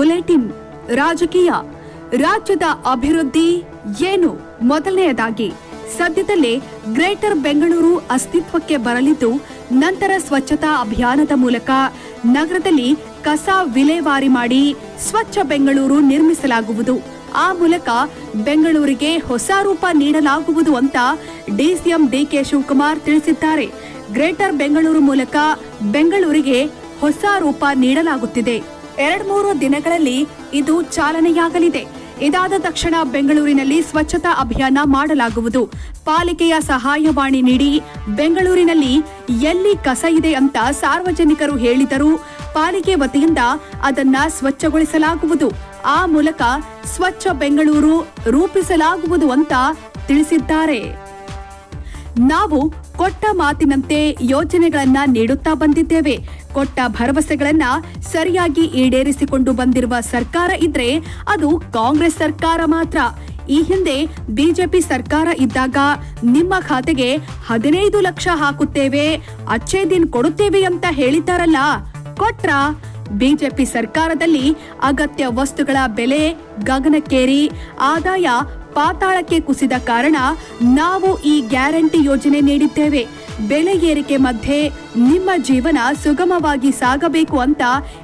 Bulletin ರಾಜಕೀಯ ರಾಜ್ಯದ ಅಭಿವೃದ್ಧಿ ಏನು? ಮೊದಲನೆಯದಾಗಿ, ಸದ್ಯದಲ್ಲೇ ಗ್ರೇಟರ್ ಬೆಂಗಳೂರು ಅಸ್ತಿತ್ವಕ್ಕೆ ಬರಲಿದ್ದು, ನಂತರ ಸ್ವಚ್ಛತಾ ಅಭಿಯಾನದ ಮೂಲಕ ನಗರದಲ್ಲಿ ಕಸ ವಿಲೇವಾರಿ ಮಾಡಿ ಸ್ವಚ್ಛ ಬೆಂಗಳೂರು ನಿರ್ಮಿಸಲಾಗುವುದು. ಆ ಮೂಲಕ ಬೆಂಗಳೂರಿಗೆ ಹೊಸ ರೂಪ ನೀಡಲಾಗುವುದು ಅಂತ ಡಿಸಿಎಂ ಡಿಕೆ ಶಿವಕುಮಾರ್ ತಿಳಿಸಿದ್ದಾರೆ. ಗ್ರೇಟರ್ ಬೆಂಗಳೂರು ಮೂಲಕ ಬೆಂಗಳೂರಿಗೆ ಹೊಸ ರೂಪ ನೀಡಲಾಗುತ್ತಿದೆ. ಎರಡ್ಮೂರು ದಿನಗಳಲ್ಲಿ ಇದು ಚಾಲನೆಯಾಗಲಿದೆ. ಇದಾದ ತಕ್ಷಣ ಬೆಂಗಳೂರಿನಲ್ಲಿ ಸ್ವಚ್ಛತಾ ಅಭಿಯಾನ ಮಾಡಲಾಗುವುದು. ಪಾಲಿಕೆಯ ಸಹಾಯವಾಣಿ ನೀಡಿ ಬೆಂಗಳೂರಿನಲ್ಲಿ ಎಲ್ಲಿ ಕಸ ಇದೆ ಅಂತ ಸಾರ್ವಜನಿಕರು ಹೇಳಿದರೂ ಪಾಲಿಕೆ ವತಿಯಿಂದ ಅದನ್ನ ಸ್ವಚ್ಛಗೊಳಿಸಲಾಗುವುದು. ಆ ಮೂಲಕ ಸ್ವಚ್ಛ ಬೆಂಗಳೂರು ರೂಪಿಸಲಾಗುವುದು ಅಂತ ತಿಳಿಸಿದ್ದಾರೆ. ನಾವು ಕೊಟ್ಟ ಮಾತಿನಂತೆ ಯೋಜನೆಗಳನ್ನ ನೀಡುತ್ತಾ ಬಂದಿದ್ದೇವೆ. ಕೊಟ್ಟ ಭರವಸೆಗಳನ್ನ ಸರಿಯಾಗಿ ಈಡೇರಿಸಿಕೊಂಡು ಬಂದಿರುವ ಸರ್ಕಾರ ಇದ್ರೆ ಅದು ಕಾಂಗ್ರೆಸ್ ಸರ್ಕಾರ ಮಾತ್ರ. ಈ ಹಿಂದೆ ಬಿಜೆಪಿ ಸರ್ಕಾರ ಇದ್ದಾಗ ನಿಮ್ಮ ಖಾತೆಗೆ ಹದಿನೈದು ಲಕ್ಷ ಹಾಕುತ್ತೇವೆ, ಅಚ್ಚೇ ದಿನ್ ಕೊಡುತ್ತೇವೆ ಅಂತ ಹೇಳಿದ್ದಾರಲ್ಲ. ಕೊಟ್ರ? ಬಿಜೆಪಿ ಸರ್ಕಾರದಲ್ಲಿ ಅಗತ್ಯ ವಸ್ತುಗಳ ಬೆಲೆ ಗಗನಕ್ಕೇರಿ, ಆದಾಯ ಪಾತಾಳಕ್ಕೆ ಕುಸಿದ ಕಾರಣ ನಾವು ಈ ಗ್ಯಾರಂಟಿ ಯೋಜನೆ ನೀಡಿದ್ದೇವೆ. ಬೆಲೆ ಏರಿಕೆ ಮಧ್ಯೆ ನಿಮ್ಮ ಜೀವನ ಸುಗಮವಾಗಿ ಸಾಗಬೇಕು ಅಂತ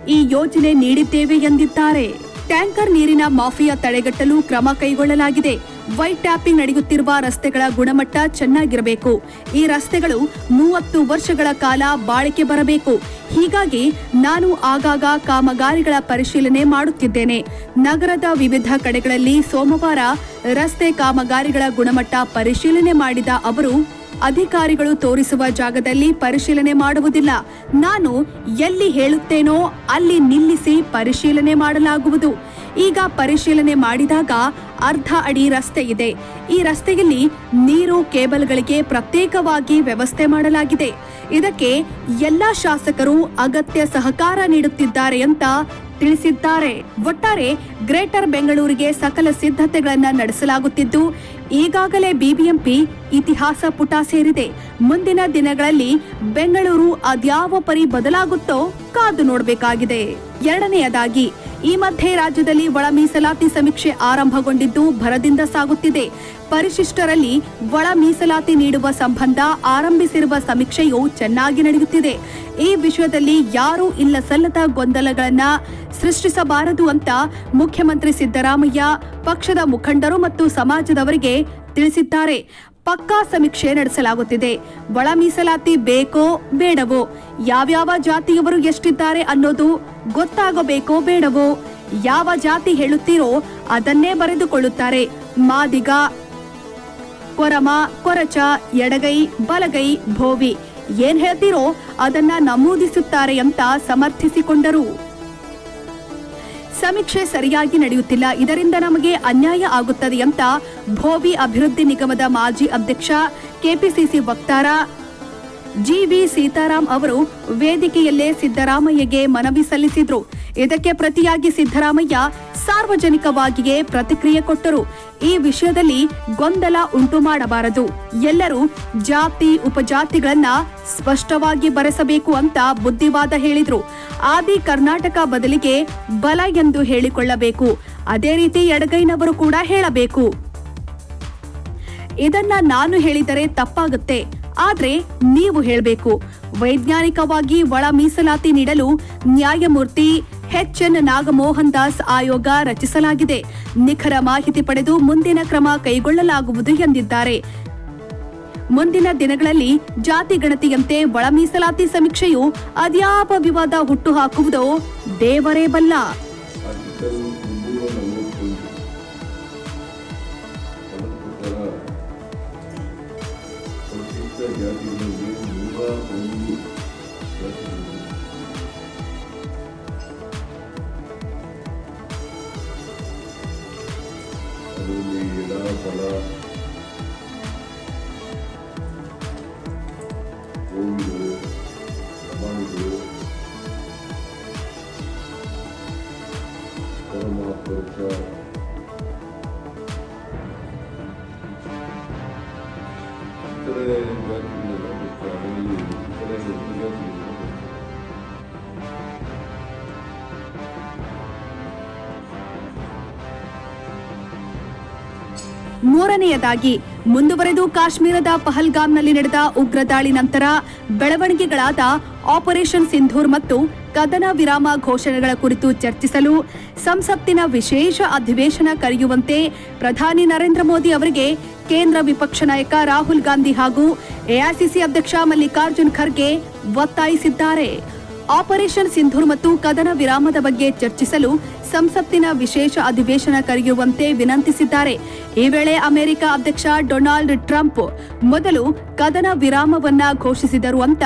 ಈ ಯೋಜನೆ ನೀಡಿದ್ದೇವೆ ಎಂದಿದ್ದಾರೆ. ಟ್ಯಾಂಕರ್ ನೀರಿನ ಮಾಫಿಯಾ ತಡೆಗಟ್ಟಲು ಕ್ರಮ ಕೈಗೊಳ್ಳಲಾಗಿದೆ. ವೈಟ್ ಟ್ಯಾಪಿಂಗ್ ನಡೆಯುತ್ತಿರುವ ರಸ್ತೆಗಳ ಗುಣಮಟ್ಟ ಚೆನ್ನಾಗಿರಬೇಕು. ಈ ರಸ್ತೆಗಳು ಮೂವತ್ತು ವರ್ಷಗಳ ಕಾಲ ಬಾಳಿಕೆ ಬರಬೇಕು. ಹೀಗಾಗಿ ನಾನು ಆಗಾಗ ಕಾಮಗಾರಿಗಳ ಪರಿಶೀಲನೆ ಮಾಡುತ್ತಿದ್ದೇನೆ. ನಗರದ ವಿವಿಧ ಕಡೆಗಳಲ್ಲಿ ಸೋಮವಾರ ರಸ್ತೆ ಕಾಮಗಾರಿಗಳ ಗುಣಮಟ್ಟ ಪರಿಶೀಲನೆ ಮಾಡಿದ ಅವರು ಅಧಿಕಾರಿಗಳು ತೋರಿಸುವ ಜಾಗದಲ್ಲಿ ಪರಿಶೀಲನೆ ಮಾಡುವುದಿಲ್ಲ. ನಾನು ಎಲ್ಲಿ ಹೇಳುತ್ತೇನೋ ಅಲ್ಲಿ ನಿಲ್ಲಿಸಿ ಪರಿಶೀಲನೆ ಮಾಡಲಾಗುವುದು. ಈಗ ಪರಿಶೀಲನೆ ಮಾಡಿದಾಗ ಅರ್ಧ ಅಡಿ ರಸ್ತೆ ಇದೆ. ಈ ರಸ್ತೆಯಲ್ಲಿ ನೀರು, ಕೇಬಲ್ಗಳಿಗೆ ಪ್ರತ್ಯೇಕವಾಗಿ ವ್ಯವಸ್ಥೆ ಮಾಡಲಾಗಿದೆ. ಇದಕ್ಕೆ ಎಲ್ಲಾ ಶಾಸಕರು ಅಗತ್ಯ ಸಹಕಾರ ನೀಡುತ್ತಿದ್ದಾರೆ ಅಂತ ತಿಳಿಸಿದ್ದಾರೆ. ಒಟ್ಟಾರೆ ಗ್ರೇಟರ್ ಬೆಂಗಳೂರಿಗೆ ಸಕಲ ಸಿದ್ಧತೆಗಳನ್ನು ನಡೆಸಲಾಗುತ್ತಿದ್ದು ಈಗಾಗಲೇ ಬಿಬಿಎಂಪಿ ಇತಿಹಾಸ ಪುಟ ಸೇರಿದೆ. ಮುಂದಿನ ದಿನಗಳಲ್ಲಿ ಬೆಂಗಳೂರು ಅದ್ಯಾವ ಪರಿ ಬದಲಾಗುತ್ತೋ ಕಾದು ನೋಡಬೇಕಾಗಿದೆ. ಎರಡನೆಯದಾಗಿ ಈ ಮಧ್ಯೆ ರಾಜ್ಯದಲ್ಲಿ ಒಳ ಮೀಸಲಾತಿ ಸಮೀಕ್ಷೆ ಆರಂಭಗೊಂಡಿದ್ದು ಭರದಿಂದ ಸಾಗುತ್ತಿದೆ. ಪರಿಶಿಷ್ಟರಲ್ಲಿ ಒಳ ಮೀಸಲಾತಿ ನೀಡುವ ಸಂಬಂಧ ಆರಂಭಿಸಿರುವ ಸಮೀಕ್ಷೆಯು ಚೆನ್ನಾಗಿ ನಡೆಯುತ್ತಿದೆ. ಈ ವಿಷಯದಲ್ಲಿ ಯಾರೂ ಇಲ್ಲ ಸಲ್ಲದ ಗೊಂದಲಗಳನ್ನ ಸೃಷ್ಟಿಸಬಾರದು ಅಂತ ಮುಖ್ಯಮಂತ್ರಿ ಸಿದ್ದರಾಮಯ್ಯ, ಪಕ್ಷದ ಮುಖಂಡರು ಮತ್ತು ಸಮಾಜದವರಿಗೆ ತಿಳಿಸಿದ್ದಾರೆ. ಪಕ್ಕಾ ಸಮೀಕ್ಷೆ ನಡೆಸಲಾಗುತ್ತಿದೆ. ಒಳ ಮೀಸಲಾತಿ ಬೇಕೋ ಬೇಡವೋ, ಯಾವ್ಯಾವ ಜಾತಿಯವರು ಎಷ್ಟಿದ್ದಾರೆ ಅನ್ನೋದು ಗೊತ್ತಾಗಬೇಕೋ ಬೇಡವೋ, ಯಾವ ಜಾತಿ ಹೇಳುತ್ತೀರೋ ಅದನ್ನೇ ಬರೆದುಕೊಳ್ಳುತ್ತಾರೆ. ಮಾದಿಗ, ಕೊರಮ, ಕೊರಚ, ಎಡಗೈ, ಬಲಗೈ, ಭೋವಿ. ಏನ್ ಹೇಳ್ತೀರೋ ಅದನ್ನ ನಮೂದಿಸುತ್ತಾರೆ ಅಂತ ಸಮರ್ಥಿಸಿಕೊಂಡರು. ಸಮೀಕ್ಷೆ ಸರಿಯಾಗಿ ನಡೆಯುತ್ತಿಲ್ಲ. ಇದರಿಂದ ನಮಗೆ ಅನ್ಯಾಯ ಆಗುತ್ತದೆ ಅಂತ ಭೋವಿ ಅಭಿವೃದ್ಧಿ ನಿಗಮದ ಮಾಜಿ ಅಧ್ಯಕ್ಷ, ಕೆಪಿಸಿಸಿ ವಕ್ತಾರ ಜಿವಿ ಸೀತಾರಾಮ್ ಅವರು ವೇದಿಕೆಯಲ್ಲೇ ಸಿದ್ದರಾಮಯ್ಯಗೆ ಮನವಿ ಸಲ್ಲಿಸಿದ್ರು. ಇದಕ್ಕೆ ಪ್ರತಿಯಾಗಿ ಸಿದ್ದರಾಮಯ್ಯ ಸಾರ್ವಜನಿಕವಾಗಿಯೇ ಪ್ರತಿಕ್ರಿಯೆ ಕೊಟ್ಟರು. ಈ ವಿಷಯದಲ್ಲಿ ಗೊಂದಲ ಉಂಟು ಮಾಡಬಾರದು. ಎಲ್ಲರೂ ಜಾತಿ, ಉಪಜಾತಿಗಳನ್ನ ಸ್ಪಷ್ಟವಾಗಿ ಬರೆಸಬೇಕು ಅಂತ ಬುದ್ಧಿವಾದ ಹೇಳಿದ್ರು. ಆದಿ ಕರ್ನಾಟಕ ಬದಲಿಗೆ ಬಲ ಎಂದು ಹೇಳಿಕೊಳ್ಳಬೇಕು. ಅದೇ ರೀತಿ ಎಡಗೈನವರು ಕೂಡ ಹೇಳಬೇಕು. ಇದನ್ನ ನಾನು ಹೇಳಿದರೆ ತಪ್ಪಾಗುತ್ತೆ. ಆದ್ರೆ ನೀವು ಹೇಳಬೇಕು, ವೈಜ್ಞಾನಿಕವಾಗಿ ಒಳ ಮೀಸಲಾತಿ ನೀಡಲು ನ್ಯಾಯಮೂರ್ತಿ ಎಚ್ ಎನ್ ನಾಗಮೋಹನ್ ದಾಸ್ ಆಯೋಗ ರಚಿಸಲಾಗಿದೆ. ನಿಖರ ಮಾಹಿತಿ ಪಡೆದು ಮುಂದಿನ ಕ್ರಮ ಕೈಗೊಳ್ಳಲಾಗುವುದು ಎಂದಿದ್ದಾರೆ. ಮುಂದಿನ ದಿನಗಳಲ್ಲಿ ಜಾತಿ ಗಣತಿಯಂತೆ ಒಳ ಮೀಸಲಾತಿ ಸಮೀಕ್ಷೆಯು ಅದ್ಯಾವ ವಿವಾದ ಹುಟ್ಟುಹಾಕುವುದೋ ದೇವರೇ ಬಲ್ಲ. ಜಾತಿಗಳಿಗೆ ನೂರ ಒಂದು ಜಾತಿಗಳು ಅದರಲ್ಲಿ ಎಡ ಬಲ ಮೂರನೆಯದಾಗಿ, ಮುಂದುವರೆದು ಕಾಶ್ಮೀರದ ಪಹಲ್ಗಾಮ್ನಲ್ಲಿ ನಡೆದ ಉಗ್ರ ದಾಳಿ ನಂತರ ಬೆಳವಣಿಗೆಗಳಾದ ಆಪರೇಷನ್ ಸಿಂಧೂರ್ ಮತ್ತು ಕದನ ವಿರಾಮ ಘೋಷಣೆಗಳ ಕುರಿತು ಚರ್ಚಿಸಲು ಸಂಸತ್ತಿನ ವಿಶೇಷ ಅಧಿವೇಶನ ಕರೆಯುವಂತೆ ಪ್ರಧಾನಿ ನರೇಂದ್ರ ಮೋದಿ ಅವರಿಗೆ ಕೇಂದ್ರ ವಿಪಕ್ಷ ನಾಯಕ ರಾಹುಲ್ ಗಾಂಧಿ ಹಾಗೂ ಎಐಸಿಸಿ ಅಧ್ಯಕ್ಷ ಮಲ್ಲಿಕಾರ್ಜುನ್ ಖರ್ಗೆ ಒತ್ತಾಯಿಸಿದ್ದಾರೆ. ಆಪರೇಷನ್ ಸಿಂಧೂರ್ ಮತ್ತು ಕದನ ವಿರಾಮದ ಬಗ್ಗೆ ಚರ್ಚಿಸಲು ಸಂಸತ್ತಿನ ವಿಶೇಷ ಅಧಿವೇಶನ ಕರೆಯುವಂತೆ ವಿನಂತಿಸಿದ್ದಾರೆ. ಈ ವೇಳೆ ಅಮೆರಿಕ ಅಧ್ಯಕ್ಷ ಡೊನಾಲ್ಡ್ ಟ್ರಂಪ್ ಮೊದಲು ಕದನ ವಿರಾಮವನ್ನ ಘೋಷಿಸಿದರು ಅಂತ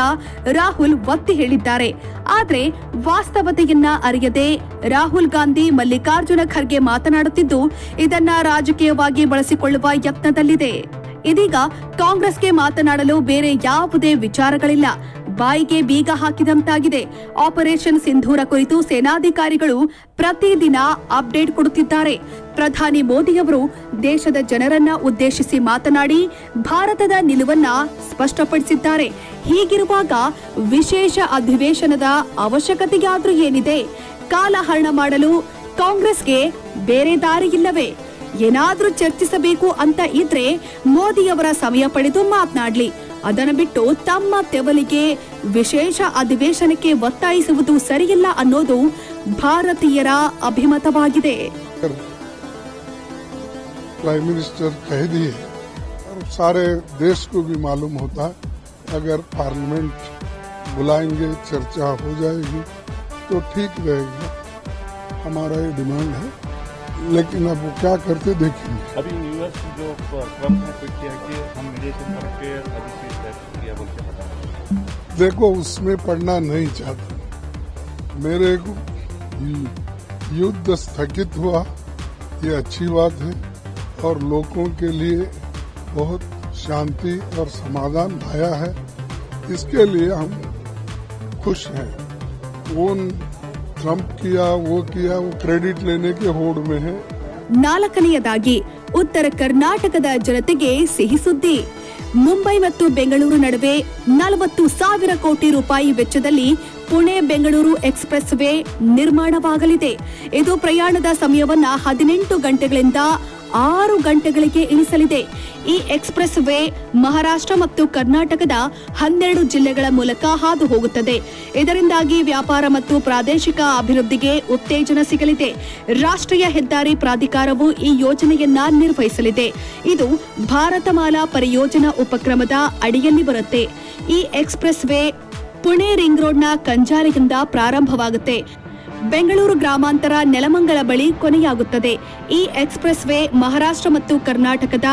ರಾಹುಲ್ ಒತ್ತಿ ಹೇಳಿದ್ದಾರೆ. ಆದರೆ ವಾಸ್ತವತೆಯನ್ನ ಅರಿಯದೆ ರಾಹುಲ್ ಗಾಂಧಿ ಮಲ್ಲಿಕಾರ್ಜುನ ಖರ್ಗೆ ಮಾತನಾಡುತ್ತಿದ್ದು, ಇದನ್ನ ರಾಜಕೀಯವಾಗಿ ಬಳಸಿಕೊಳ್ಳುವ ಯತ್ನದಲ್ಲಿದೆ. ಇದೀಗ ಕಾಂಗ್ರೆಸ್ಗೆ ಮಾತನಾಡಲು ಬೇರೆ ಯಾವುದೇ ವಿಚಾರಗಳಿಲ್ಲ. ಬಾಯಿಗೆ ಬೀಗ ಹಾಕಿದಂತಾಗಿದೆ. ಆಪರೇಷನ್ ಸಿಂಧೂರ ಕುರಿತು ಸೇನಾಧಿಕಾರಿಗಳು ಪ್ರತಿದಿನ ಅಪ್ಡೇಟ್ ಕೊಡುತ್ತಿದ್ದಾರೆ. ಪ್ರಧಾನಿ ಮೋದಿಯವರು ದೇಶದ ಜನರನ್ನ ಉದ್ದೇಶಿಸಿ ಮಾತನಾಡಿ, ಭಾರತದ ನಿಲುವನ್ನ ಸ್ಪಷ್ಟಪಡಿಸಿದ್ದಾರೆ. ಹೀಗಿರುವಾಗ ವಿಶೇಷ ಅಧಿವೇಶನದ ಅವಶ್ಯಕತೆಯಾದ್ರೂ ಏನಿದೆ? ಕಾಲಹರಣ ಮಾಡಲು ಕಾಂಗ್ರೆಸ್ಗೆ ಬೇರೆ ದಾರಿ ಇಲ್ಲವೇ? ಏನಾದ್ರೂ ಚರ್ಚಿಸಬೇಕು ಅಂತ ಇದ್ರೆ ಮೋದಿಯವರ ಸಮಯ ಪಡೆದು ಮಾತನಾಡ್ಲಿ. ಅದನ್ನು ಬಿಟ್ಟು ತಮ್ಮ ತೆವಲಿಗೆ ವಿಶೇಷ ಅಧಿವೇಶನಕ್ಕೆ ಒತ್ತಾಯಿಸುವುದು ಸರಿಯಿಲ್ಲ ಅನ್ನೋದು ಭಾರತೀಯರ ಅಭಿಮತವಾಗಿದೆ प्राइम मिनिस्टर कह दिए और सारे देश को भी मालूम होता है अगर पार्लियामेंट बुलाएंगे चर्चा हो जाएगी तो ठीक रहेगा हमारा ये डिमांड है लेकिन अब वो क्या करते देखेंगे अभी यूएस जो ट्रंप ने ट्वीट किया कि हम मीडिएशन करके अभी किया बोल के बता देखो उसमें पढ़ना नहीं चाहता। मेरे को युद्ध स्थगित हुआ ये अच्छी बात है और लोगों के लिए बहुत शांति और समाधान आया है। इसके लिए हम खुश हैं। वो ट्रम्प किया वो किया वो क्रेडिट लेने के होड़ में है ನಾಲ್ಕನೆಯದಾಗಿ ಉತ್ತರ ಕರ್ನಾಟಕದ ಜನತೆಗೆ ಸಿಹಿ ಸುದ್ದಿ ಮುಂಬೈ ಮತ್ತು ಬೆಂಗಳೂರು ನಡುವೆ ನಲವತ್ತು ಸಾವಿರ ಕೋಟಿ ರೂಪಾಯಿ ವೆಚ್ಚದಲ್ಲಿ ಪುಣೆ ಬೆಂಗಳೂರು ಎಕ್ಸ್ಪ್ರೆಸ್ ವೇ ನಿರ್ಮಾಣವಾಗಲಿದೆ ಇದು ಪ್ರಯಾಣದ ಸಮಯವನ್ನ ಹದಿನೆಂಟು ಗಂಟೆಗಳಿಂದ ಆರು ಗಂಟೆಗಳಿಗೆ ಇಳಿಸಲಿದೆ. ಈ ಎಕ್ಸ್ಪ್ರೆಸ್ ವೇ ಮಹಾರಾಷ್ಟ್ರ ಮತ್ತು ಕರ್ನಾಟಕದ ಹನ್ನೆರಡು ಜಿಲ್ಲೆಗಳ ಮೂಲಕ ಹಾದು ಹೋಗುತ್ತದೆ. ಇದರಿಂದಾಗಿ ವ್ಯಾಪಾರ ಮತ್ತು ಪ್ರಾದೇಶಿಕ ಅಭಿವೃದ್ಧಿಗೆ ಉತ್ತೇಜನ ಸಿಗಲಿದೆ. ರಾಷ್ಟ್ರೀಯ ಹೆದ್ದಾರಿ ಪ್ರಾಧಿಕಾರವು ಈ ಯೋಜನೆಯನ್ನ ನಿರ್ವಹಿಸಲಿದೆ. ಇದು ಭಾರತಮಾಲಾ ಪರಿಯೋಜನಾ ಉಪಕ್ರಮದ ಅಡಿಯಲ್ಲಿ ಬರುತ್ತೆ. ಈ ಎಕ್ಸ್ಪ್ರೆಸ್ ವೇ ಪುಣೆ ರಿಂಗ್ ರೋಡ್ನ ಕಂಜಾರಿಯಿಂದ ಪ್ರಾರಂಭವಾಗುತ್ತೆ. ಬೆಂಗಳೂರು ಗ್ರಾಮಾಂತರ ನೆಲಮಂಗಲ ಬಳಿ ಕೊನೆಯಾಗುತ್ತದೆ. ಈ ಎಕ್ಸ್ಪ್ರೆಸ್ ವೇ ಮಹಾರಾಷ್ಟ್ರ ಮತ್ತು ಕರ್ನಾಟಕದ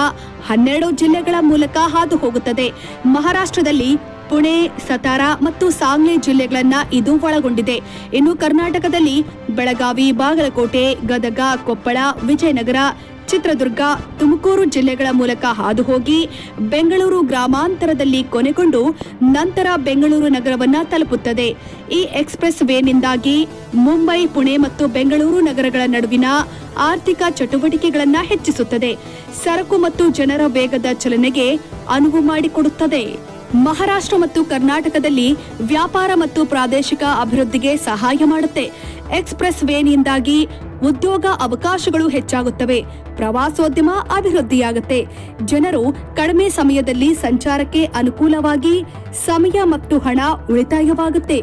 ಹನ್ನೆರಡು ಜಿಲ್ಲೆಗಳ ಮೂಲಕ ಹಾದು ಹೋಗುತ್ತದೆ ಮಹಾರಾಷ್ಟ್ರದಲ್ಲಿ ಪುಣೆ, ಸತಾರಾ ಮತ್ತು ಸಾಂಗ್ಲಿ ಜಿಲ್ಲೆಗಳನ್ನ ಇದು ಒಳಗೊಂಡಿದೆ. ಇನ್ನು ಕರ್ನಾಟಕದಲ್ಲಿ ಬೆಳಗಾವಿ, ಬಾಗಲಕೋಟೆ, ಗದಗ, ಕೊಪ್ಪಳ, ವಿಜಯನಗರ ಚಿತ್ರದುರ್ಗ, ತುಮಕೂರು ಜಿಲ್ಲೆಗಳ ಮೂಲಕ ಹಾದು ಹೋಗಿ ಬೆಂಗಳೂರು ಗ್ರಾಮಾಂತರದಲ್ಲಿ ಕೊನೆಗೊಂಡು ನಂತರ ಬೆಂಗಳೂರು ನಗರವನ್ನ ತಲುಪುತ್ತದೆ. ಈ ಎಕ್ಸ್ಪ್ರೆಸ್ ವೇನಿಂದಾಗಿ ಮುಂಬೈ, ಪುಣೆ ಮತ್ತು ಬೆಂಗಳೂರು ನಗರಗಳ ನಡುವಿನ ಆರ್ಥಿಕ ಚಟುವಟಿಕೆಗಳನ್ನ ಹೆಚ್ಚಿಸುತ್ತದೆ. ಸರಕು ಮತ್ತು ಜನರ ವೇಗದ ಚಲನೆಗೆ ಅನುವು ಮಾಡಿಕೊಡುತ್ತದೆ. ಮಹಾರಾಷ್ಟ್ರ ಮತ್ತು ಕರ್ನಾಟಕದಲ್ಲಿ ವ್ಯಾಪಾರ ಮತ್ತು ಪ್ರಾದೇಶಿಕ ಅಭಿವೃದ್ಧಿಗೆ ಸಹಾಯ ಮಾಡುತ್ತೆ. ಎಕ್ಸ್ಪ್ರೆಸ್ ವೇನಿಂದಾಗಿ ಉದ್ಯೋಗ ಅವಕಾಶಗಳು ಹೆಚ್ಚಾಗುತ್ತವೆ. ಪ್ರವಾಸೋದ್ಯಮ ಅಭಿವೃದ್ಧಿಯಾಗುತ್ತೆ. ಜನರು ಕಡಿಮೆ ಸಮಯದಲ್ಲಿ ಸಂಚಾರಕ್ಕೆ ಅನುಕೂಲವಾಗಿ ಸಮಯ ಮತ್ತು ಹಣ ಉಳಿತಾಯವಾಗುತ್ತೆ.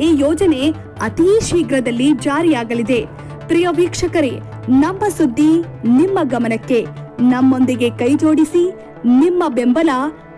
ಈ ಯೋಜನೆ ಅತಿ ಶೀಘ್ರದಲ್ಲಿ ಜಾರಿಯಾಗಲಿದೆ. ಪ್ರಿಯ ವೀಕ್ಷಕರೇ, ನಮ್ಮ ಸುದ್ದಿ ನಿಮ್ಮ ಗಮನಕ್ಕೆ. ನಮ್ಮೊಂದಿಗೆ ಕೈಜೋಡಿಸಿ ನಿಮ್ಮ ಬೆಂಬಲ